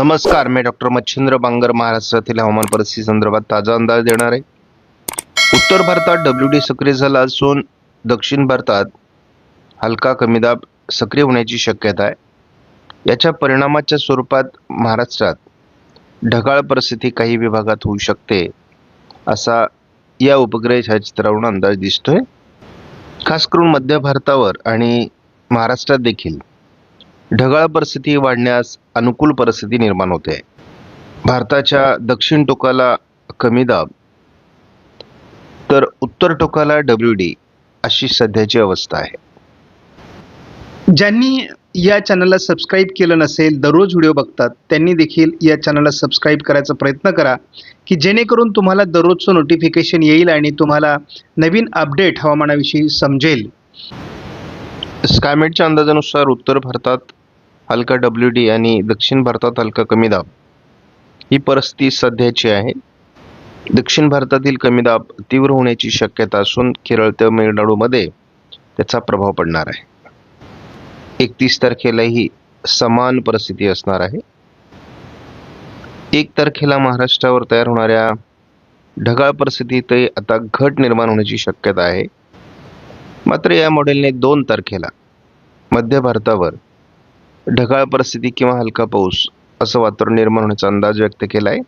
नमस्कार मी डॉक्टर मच्छिंद्र बांगर महाराष्ट्रातील हवामान परिस्थिती संदर्भात ताजा अंदाज देणार आहे. उत्तर भारतात डब्ल्यू डी सक्रिय झाला असून दक्षिण भारतात हलका कमी दाब सक्रिय होण्याची शक्यता आहे. याच्या परिणामाच्या स्वरूपात महाराष्ट्रात ढगाळ परिस्थिती काही विभागात होऊ शकते असा या उपग्रह छायाचित्रावरून अंदाज दिसतोय. खास करून मध्य भारतावर आणि महाराष्ट्रात देखील. ढगाळ परिस्थिती वाढण्यास अनुकूल परिस्थिती निर्माण होते. भारताच्या दक्षिण टोकाला कमी दाब तर उत्तर टोकाला डब्ल्यू डी अशी सध्याची अवस्था आहे. ज्यांनी या चॅनलला सबस्क्राईब केलं नसेल दररोज व्हिडिओ बघतात त्यांनी देखील या चॅनलला सबस्क्राईब करायचा प्रयत्न करा की जेणेकरून तुम्हाला दररोजचं नोटिफिकेशन येईल आणि तुम्हाला नवीन अपडेट हवामानाविषयी समजेल. स्कायमेटच्या अंदाजानुसार उत्तर भारतात हलका डब्ल्यू डी आणि दक्षिण भारतात हलका कमी दाब. ही परिस्थिती सध्याची आहे. दक्षिण भारतातील कमी दाब तीव्र होण्याची शक्यता असून केरळ तमिळनाडूमध्ये त्याचा प्रभाव पडणार आहे. एकतीस तारखेलाही समान परिस्थिती असणार आहे. एक तारखेला महाराष्ट्रावर तयार होणाऱ्या ढगाळ परिस्थितीत आता घट निर्माण होण्याची शक्यता आहे. मात्र या मॉडेलने दोन तारखेला मध्य भारतावर ढगाळ परिस्थिती किंवा हलका पाऊस असं वातावरण निर्माण होण्याचा अंदाज व्यक्त केला आहे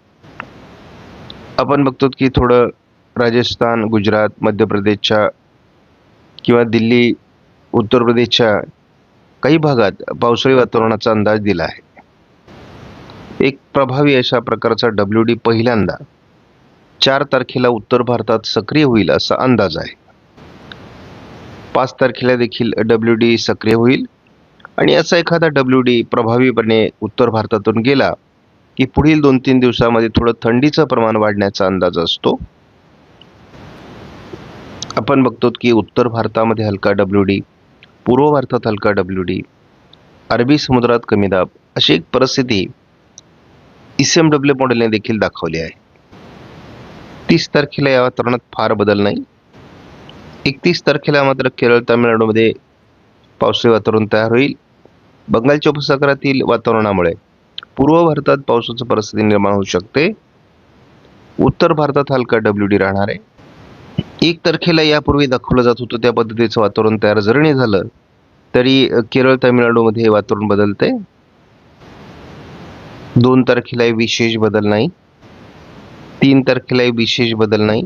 आपण बघतो की थोडं राजस्थान गुजरात मध्य प्रदेशच्या किंवा दिल्ली उत्तर प्रदेशच्या काही भागात पावसाळी वातावरणाचा अंदाज दिला आहे. एक प्रभावी अशा प्रकारचा डब्ल्यू डी पहिल्यांदा चार तारखेला उत्तर भारतात सक्रिय होईल असा अंदाज आहे. पाच तारखेला देखील डब्ल्यू डी सक्रिय होईल. आणि असा एखादा डब्ल्यू डी प्रभावीपणे उत्तर भारतातून गेला की पुढील दोन तीन दिवसामध्ये थोडं थंडीचं प्रमाण वाढण्याचा अंदाज असतो. आपण बघतो की उत्तर भारतामध्ये हलका डब्ल्यू डी पूर्व भारतात हलका डब्ल्यू डी अरबी समुद्रात कमी दाब अशी एक परिस्थिती ई सी एम डब्ल्यू मॉडेलने देखील दाखवली आहे. तीस तारखेला या वातावरणात फार बदल नाही. एकतीस तारखेला मात्र केरळ तामिळनाडूमध्ये पावसाळी वातावरण तयार होईल. बंगालच्या उपसागरातील वातावरणामुळे पूर्व भारतात पावसाची परिस्थिती निर्माण होऊ शकते. उत्तर भारतात हलका डब्ल्यू डी राहणार. आहे एक तारखेला यापूर्वी दाखवलं जात होतं त्या पद्धतीचं वातावरण तयार जरी नाही झालं तरी केरळ तामिळनाडूमध्ये हे वातावरण बदलते. दोन तारखेला विशेष बदल नाही. तीन तारखेला विशेष बदल नाही.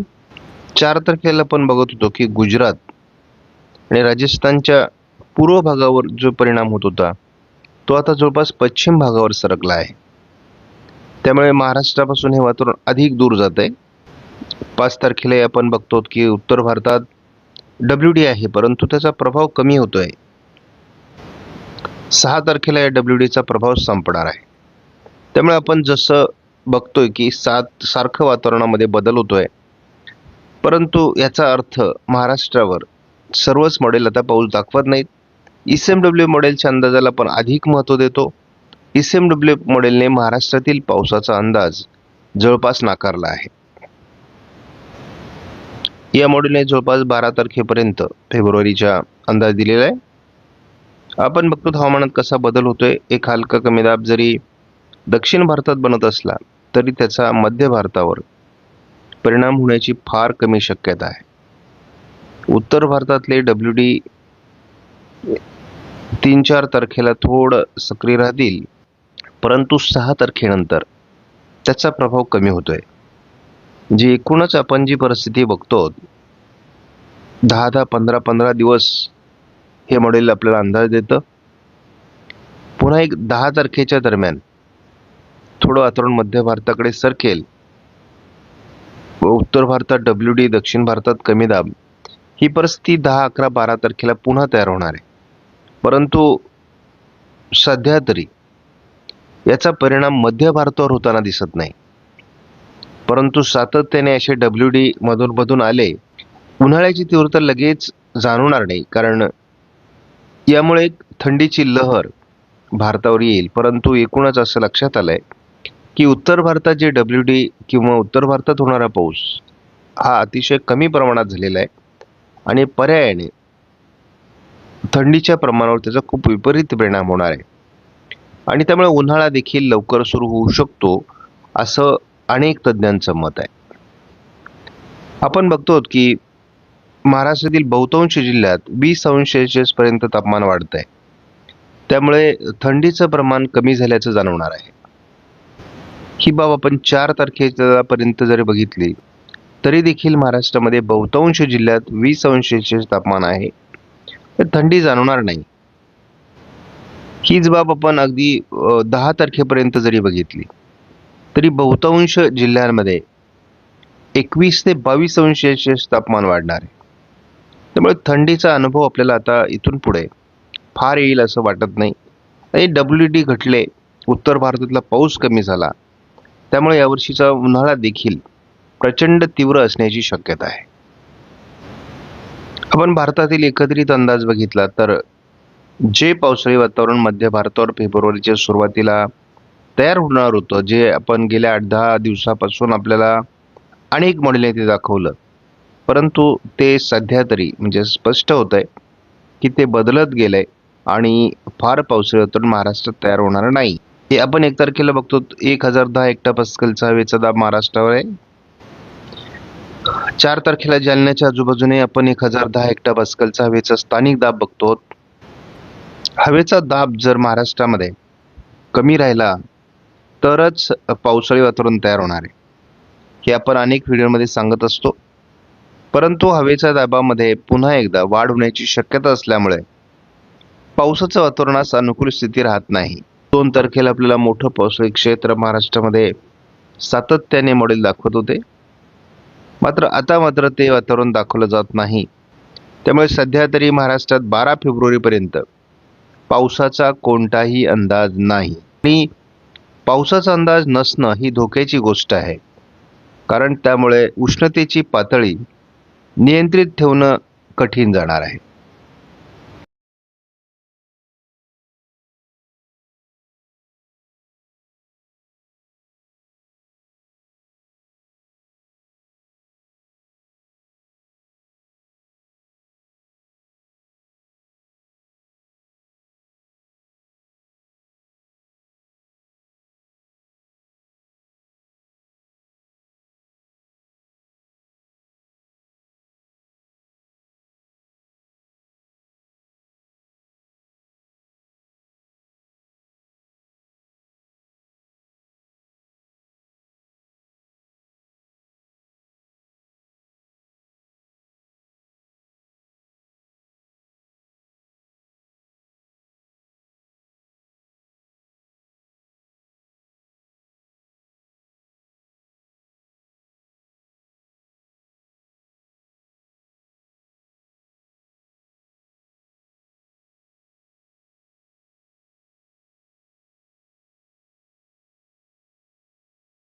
चार तारखेला पण बघत होतो की गुजरात आणि राजस्थानच्या पूर्व भागावर जो परिणाम होत होता तो आता जवळपास पश्चिम भागावर सरकला आहे. त्यामुळे महाराष्ट्रापासून हे वातावरण अधिक दूर जात आहे. पाच तारखेला आपण बघतो की उत्तर भारतात डब्ल्यू डी आहे परंतु त्याचा प्रभाव कमी होतो आहे सहा तारखेला या डब्ल्यू डीचा प्रभाव संपणार आहे. त्यामुळे आपण जसं बघतोय की सात सारखं वातावरणामध्ये बदल होतोय. परंतु याचा अर्थ महाराष्ट्रावर सर्वच मॉडेल आता पाऊस दाखवत नाहीत. ई सी एम डब्ल्यू मॉडेलच्या अंदाजाला पण अधिक महत्त्व देतो. ई सी एम डब्ल्यू मॉडेलने महाराष्ट्रातील पावसाचा अंदाज जवळपास नाकारला आहे. या मॉडेलने जवळपास बारा तारखेपर्यंत फेब्रुवारीचा अंदाज दिलेला आहे. आपण बघतो हवामानात कसा बदल होतोय. एक हलका कमी दाब जरी दक्षिण भारतात बनत असला तरी त्याचा मध्य भारतावर परिणाम होण्याची फार कमी शक्यता आहे. उत्तर भारतातले डब्ल्यू डी तीन चार तारखेला थोडं सक्रिय राहतील परंतु सहा तारखेनंतर त्याचा प्रभाव कमी होतोय. जी एकूणच आपण जी परिस्थिती बघतो दहा दहा पंधरा पंधरा दिवस हे मॉडेल आपल्याला अंदाज देतं. पुन्हा एक दहा तारखेच्या दरम्यान थोडं वातावरण मध्य भारताकडे सरकेल. व उत्तर भारतात डब्ल्यू डी दक्षिण भारतात कमी दाब. ही परिस्थिती दहा अकरा बारा तारखेला पुन्हा तयार होणार आहे. परंतु सध्या तरी याचा परिणाम मध्य भारतावर होताना दिसत नाही. परंतु सातत्याने असे डब्ल्यू डी मधूनमधून आले उन्हाळ्याची तीव्रता लगेच जाणवणार नाही कारण यामुळे एक थंडीची लहर भारतावर येईल. परंतु एकूणच असं लक्षात आलंय की उत्तर भारतात जे डब्ल्यू डी किंवा उत्तर भारतात होणारा पाऊस हा अतिशय कमी प्रमाणात झालेला आहे आणि पर्यायाने थंडीच्या प्रमाणावर त्याचा खूप विपरीत परिणाम होणार आहे. आणि त्यामुळे उन्हाळा देखील लवकर सुरू होऊ शकतो असं अनेक तज्ज्ञांचं मत आहे. आपण बघतो की महाराष्ट्रातील बहुतांश जिल्ह्यात वीस अंश सेल्सिअस पर्यंत तापमान वाढत आहे त्यामुळे थंडीचं प्रमाण कमी झाल्याचं जाणवणार आहे. ही बाब आपण चार तारखेपर्यंत जरी बघितली तरी देखील महाराष्ट्रामध्ये बहुतांश जिल्ह्यात वीस अंश सेल्सिअस तापमान आहे. थंडी जाणवणार नाही. हीच बाब आपण अगदी दहा तारखेपर्यंत जरी बघितली तरी बहुतांश जिल्ह्यांमध्ये एकवीस ते बावीस अंश सेल्सिअस तापमान वाढणार आहे. त्यामुळे थंडीचा अनुभव आपल्याला आता इथून पुढे फार येईल असं वाटत नाही. आणि डब्ल्यू डी घटले उत्तर भारतातला पाऊस कमी झाला त्यामुळे यावर्षीचा उन्हाळा देखील प्रचंड तीव्र असण्याची शक्यता आहे. आपण भारतातील एकत्रित अंदाज बघितला तर जे पावसाळी वातावरण मध्य भारतावर फेब्रुवारीच्या सुरुवातीला तयार होणार होतं जे आपण गेल्या आठ दहा दिवसापासून आपल्याला अनेक मॉडेलने ते दाखवलं. परंतु ते सध्या तरी म्हणजे स्पष्ट होत आहे की ते बदलत गेलंय आणि फार पावसाळी वातावरण महाराष्ट्रात तयार होणार नाही. हे आपण एक तारखेला बघतो एक हजार दहा एकटा पस्कलचा हवेचा दाब महाराष्ट्रावर आहे. चार तारखेला जालन्याच्या आजूबाजूने आपण एक हजार दहा एकटा पास्कलचा हवेचा स्थानिक दाब बघतो. हवेचा दाब जर महाराष्ट्रामध्ये कमी राहिला तरच पावसाळी वातावरण तयार होणार आहे. हे आपण अनेक व्हिडिओमध्ये सांगत असतो. परंतु हवेच्या दाबामध्ये पुन्हा एकदा वाढ होण्याची शक्यता असल्यामुळे पावसाचं वातावरणास अनुकूल स्थिती राहत नाही. दोन तारखेला आपल्याला मोठं पावसाळी क्षेत्र महाराष्ट्रामध्ये सातत्याने मॉडेल दाखवत होते. मात्र आता मात्र ते वातावरण दाखवलं जात नाही. त्यामुळे सध्या तरी महाराष्ट्रात बारा फेब्रुवारीपर्यंत पावसाचा कोणताही अंदाज नाही. आणि पावसाचा अंदाज नसणं ही धोक्याची गोष्ट आहे. कारण त्यामुळे उष्णतेची पातळी नियंत्रित ठेवणं कठीण जाणार आहे.